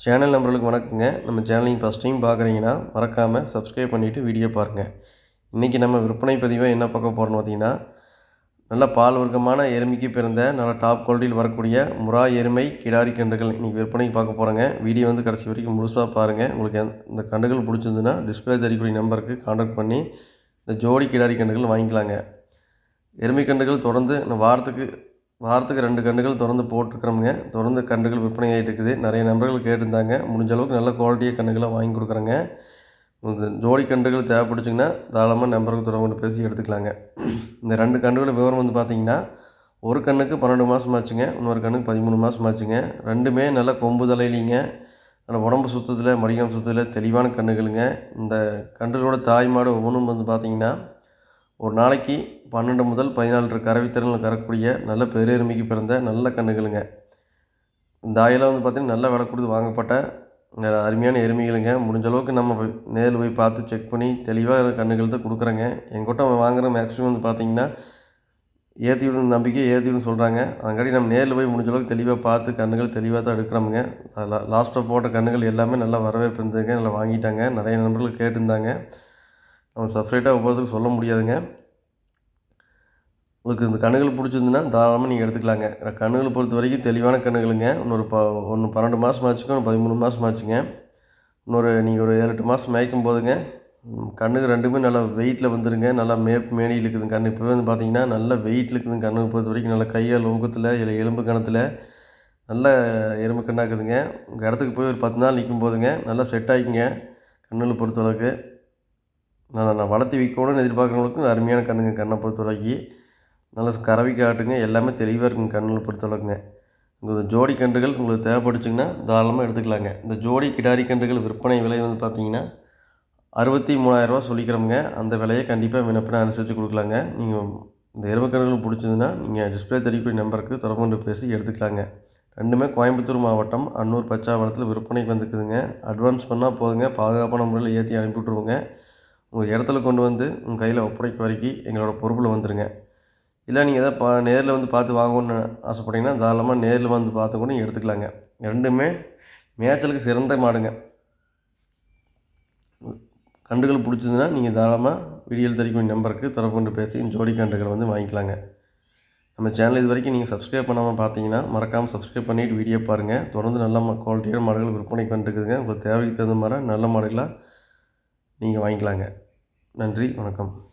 Channel நம்பர்களுக்கு வணக்கங்க. நம்ம சேனலையும் ஃபஸ்ட் டைம் பார்க்குறீங்கன்னா மறக்காமல் சப்ஸ்கிரைப் பண்ணிவிட்டு வீடியோ பாருங்கள் இன்றைக்கி நம்ம விற்பனை பதிவாக என்ன பார்க்க போகிறோம்னு பார்த்தீங்கன்னா நல்ல பால் வர்க்கமான எருமைக்கு பிறந்த நல்ல டாப் குவாலிட்டியில் வரக்கூடிய முறா எருமை கிடாரி கன்றுகள் இன்றைக்கி விற்பனைக்கு பார்க்க போகிறோங்க வீடியோ வந்து கடைசி வரைக்கும் முழுசாக பாருங்கள் உங்களுக்கு எந்த- இந்த கன்றுகள் பிடிச்சிருந்துன்னா டிஸ்பிளே தெரியக்கூடிய நம்பருக்கு காண்டாக்ட் பண்ணி இந்த ஜோடி கிடாரி கன்றுகள் வாங்கிக்கலாங்க. எருமை கன்றுகள் தொடர்ந்து இந்த வாரத்துக்கு வாரத்துக்கு ரெண்டு கன்றுகள் தொடர்ந்து போட்டுருக்குறோமுங்க. தொடர்ந்து கன்றுகள் விற்பனை ஆகிட்டு இருக்குது. நிறைய நபர்கள் கேட்டிருந்தாங்க. முடிஞ்ச அளவுக்கு நல்ல குவாலிட்டியாக கன்றுகளை வாங்கி கொடுக்குறேங்க. ஜோடி கன்றுகள் தேவைப்படுச்சிங்கன்னா தாராளமாக நம்பருக்கு தொடர்பு கொண்டு பேசி எடுத்துக்கலாங்க. இந்த ரெண்டு கன்றுகள் விவரம் வந்து பார்த்தீங்கன்னா ஒரு கண்ணுக்கு பன்னெண்டு மாதம் ஆச்சுங்க. இன்னொரு கண்ணுக்கு பதிமூணு மாதம் ஆச்சுங்க. ரெண்டுமே நல்லா கொம்பு தலையிலிங்க. நல்ல உடம்பு சுத்தத்தில் மடிகம் சுத்தத்தில் தெளிவான கன்றுகளுங்க. இந்த கன்றுகளோட தாய் மாடு ஒவ்வொன்றும் வந்து பார்த்தீங்கன்னா ஒரு நாளைக்கு பன்னெண்டு முதல் பதினாலு லிட்டர் கறவைத்திறனில் கறக்கூடிய நல்ல பெருமைக்கு பிறந்த நல்ல கன்றுகளுங்க. இந்த ஆயெல்லாம் வந்து பார்த்திங்கன்னா நல்ல விலை கொடுத்து வாங்கப்பட்ட நல்ல அருமையான எருமைகளுங்க. முடிஞ்ச அளவுக்கு நம்ம நேரில் போய் பார்த்து செக் பண்ணி தெளிவாக கன்றுகள் தான் கொடுக்குறேங்க. எங்கிட்ட வாங்குற மேக்ஸிமம் வந்து பார்த்திங்கன்னா ஏற்றி விடும் நம்பிக்கை ஏற்றி விடும் சொல்கிறாங்க அதுக்காடி நம்ம நேரில் போய் முடிஞ்ச அளவுக்கு தெளிவாக பார்த்து கன்றுகள் தெளிவாக தான் எடுக்கிறோமுங்க. லாஸ்ட்டாக போட்ட கன்றுகள் எல்லாமே நல்லா வரவேற்பு இருந்ததுங்க. நல்லா வாங்கிட்டாங்க. நிறைய நண்பர்கள் கேட்டிருந்தாங்க. நம்ம சப்ரேட்டாக ஒவ்வொருத்தருக்கும் சொல்ல முடியாதுங்க. உங்களுக்கு இந்த கண்ணுகள் பிடிச்சிருந்துன்னா தாராளமாக நீங்கள் எடுத்துக்கலாங்க. கண்ணுகளை பொறுத்த வரைக்கும் தெளிவான கண்ணுகளுங்க. இன்னொரு ப ஒன்று பன்னெண்டு மாதம் ஆச்சுங்க ஒன்று பதிமூணு மாதம் ஆச்சுங்க இன்னொரு நீங்கள் ஒரு ஏழு எட்டு மாதம் மேய்க்கும் போதுங்க. கண்ணுக்கு ரெண்டுமே நல்லா வெயிட்டில் வந்துருங்க. நல்லா மேப் மேனி இருக்குதுங்க கண்ணு. இப்போ வந்து பார்த்தீங்கன்னா நல்லா வெயிட் இருக்குதுங்க கண்ணுக்கு பொறுத்த வரைக்கும். நல்லா கையால் ஊக்கத்தில் இல்லை எலும்பு கணத்தில் நல்ல எறும்பு கண்ணாக்குதுங்க. உங்கள் இடத்துக்கு போய் ஒரு பத்து நாள் நிற்கும் போதுங்க நல்லா செட் ஆகிக்குங்க கண்ணில் பொறுத்தளவுக்கு நான் நான் வளர்த்து விற்கணும்னு எதிர்பார்க்குறவங்களுக்கும் அருமையான கண்ணுங்க. கண்ணை பொறுத்தவரைக்கும் நல்ல கறவை காட்டுங்க. எல்லாமே தெளிவாக இருக்குங்க கண்ணில் பொறுத்தளவுக்குங்க உங்களுக்கு ஜோடி கன்றுகள் உங்களுக்கு தேவைப்படுச்சுங்கன்னா தாராளமாக எடுத்துக்கலாங்க. இந்த ஜோடி கிடாரி கன்றுகள் விற்பனை விலை வந்து பார்த்தீங்கன்னா அறுபத்தி மூணாயிரரூவா சொல்லிக்கிறோமுங்க. அந்த விலையை கண்டிப்பாக விண்ணப்பினா அனுசரித்து கொடுக்கலாங்க. நீங்கள் இந்த எருமக்கன்றுகள் பிடிச்சதுன்னா நீங்கள் டிஸ்பிளே தெரியக்கூடிய நம்பருக்கு தொடர்பு கொண்டு பேசி எடுத்துக்கலாங்க. ரெண்டுமே கோயம்புத்தூர் மாவட்டம். அன்னூர் பச்சாவளத்தில் விற்பனைக்கு வந்துக்குதுங்க. அட்வான்ஸ் பண்ணால் போதுங்க. பாதுகாப்பான முறையில் ஏற்றி அனுப்பி விட்ருவோங்க உங்கள் இடத்துல கொண்டு வந்து உங்கள் கையில் ஒப்படைக்க வரைக்கும் எங்களோட பொறுப்பில் வந்துடுங்க இல்லை நீங்கள் எதாவது பா நேரில் வந்து பார்த்து வாங்கணும்னு ஆசைப்பட்டீங்கன்னா தாராளமாக நேரில் வந்து பார்த்து கூட நீங்கள் எடுத்துக்கலாங்க. ரெண்டுமே மேய்ச்சலுக்கு சிறந்த மாடுங்க. கன்றுகள் பிடிச்சதுன்னா நீங்கள் தாராளமாக வீடியோவில் தெரிவிக்கும் நம்பருக்கு தொடர்பு கொண்டு பேசி ஜோடி கண்டுகள் வந்து வாங்கிக்கலாங்க. நம்ம சேனல் இது வரைக்கும் நீங்கள் சப்ஸ்கிரைப் பண்ணாமல் பார்த்தீங்கன்னா மறக்காமல் சப்ஸ்கிரைப் பண்ணிவிட்டு வீடியோ பாருங்கள் தொடர்ந்து நல்ல ம- குவாலிட்டியான மாடுகள் விற்பனைக்கு வந்துருக்குதுங்க. உங்களுக்கு தேவைக்கு தகுந்த மாதிரி நல்ல மாடுகளாக நீங்கள் வாங்கிக்கலாங்க. நன்றி வணக்கம்.